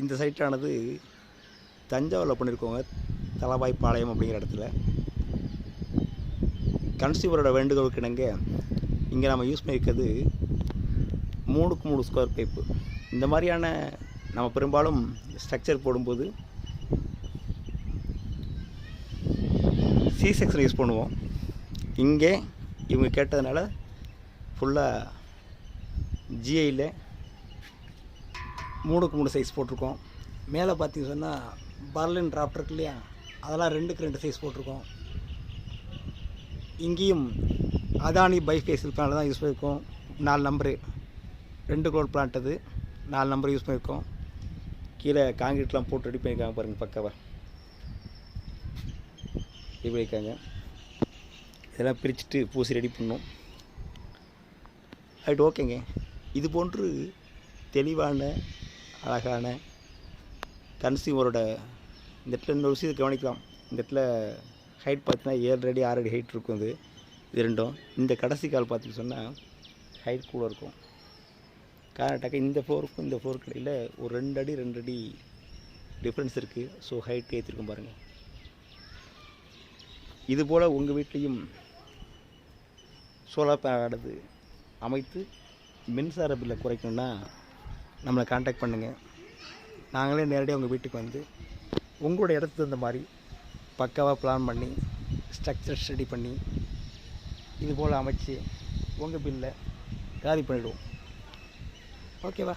இந்த சைட்டானது தஞ்சாவூரில் பண்ணியிருக்கோங்க தலவாய் பாளையம் அப்படிங்கிற இடத்துல. கன்சியூமரோட வேண்டுகோளுக்கு இணங்க இங்கே நம்ம யூஸ் பண்ணியிருக்கிறது மூணுக்கு மூணு ஸ்கொயர் பைப்பு இந்த மாதிரியான நம்ம பெரும்பாலும் ஸ்ட்ரக்சர் போடும்போது சி செக்ஷன் யூஸ் பண்ணுவோம். இங்கே இவங்க கேட்டதுனால ஃபுல்லாக ஜிஐயில் மூணுக்கு மூணு சைஸ் போட்டிருக்கோம். மேலே பார்த்திங்க சொன்னால் பர்லின் டிராஃப்ட் இருக்கு இல்லையா? அதெல்லாம் ரெண்டுக்கு ரெண்டு சைஸ் போட்டிருக்கோம். இங்கேயும் அதானி பைஃபேஸில் பிளான் தான் யூஸ் பண்ணியிருக்கோம். நாலு நம்பரு ரெண்டு குளோர் பிளான்ட் அது. நாலு நம்பர் யூஸ் பண்ணியிருக்கோம். கீழே காங்கிரீட்லாம் போட்டு ரெடி பண்ணியிருக்காங்க பாருங்கள் பக்காவாக ரெடி பண்ணியிருக்காங்க. இதெல்லாம் பிரிச்சுட்டு பூசி ரெடி பண்ணோம் ரைட் ஓகேங்க இது போன்று தெளிவான அழகான கன்சியூமரோட இந்த இடத்துல இன்னொரு விஷயத்தை கவனிக்கலாம். இந்த இடத்துல ஹைட் பார்த்தீங்கன்னா ஏழு அடி ஆறு அடி ஹைட் இருக்கும் இது இது ரெண்டும். இந்த கடைசி கால் பார்த்தீங்கன்னு சொன்னால் ஹைட் கூட இருக்கும். காரணட்டாக்க இந்த ஃப்ளோருக்கும் இந்த ஃப்ளோருக்கு இடையில் ஒரு ரெண்டு அடி ரெண்டு அடி டிஃப்ரென்ஸ் இருக்குது ஸோ ஹைட் ஏற்றிருக்கும் பாருங்கள் இதுபோல் உங்கள் வீட்லேயும் சோலார் பேனலானது அமைத்து மின்சார பில்லை குறைக்கணும்னா நம்மளை காண்டாக்ட் பண்ணுங்கள் நாங்களே நேரடியாக உங்கள் வீட்டுக்கு வந்து உங்களோட இடத்துக்கு தகுந்த மாதிரி பக்காவாக பிளான் பண்ணி ஸ்ட்ரக்சர் ஸ்டடி பண்ணி இது போல் அமைச்சு உங்கள் பில்லை காலி பண்ணிவிடுவோம் ஓகேவா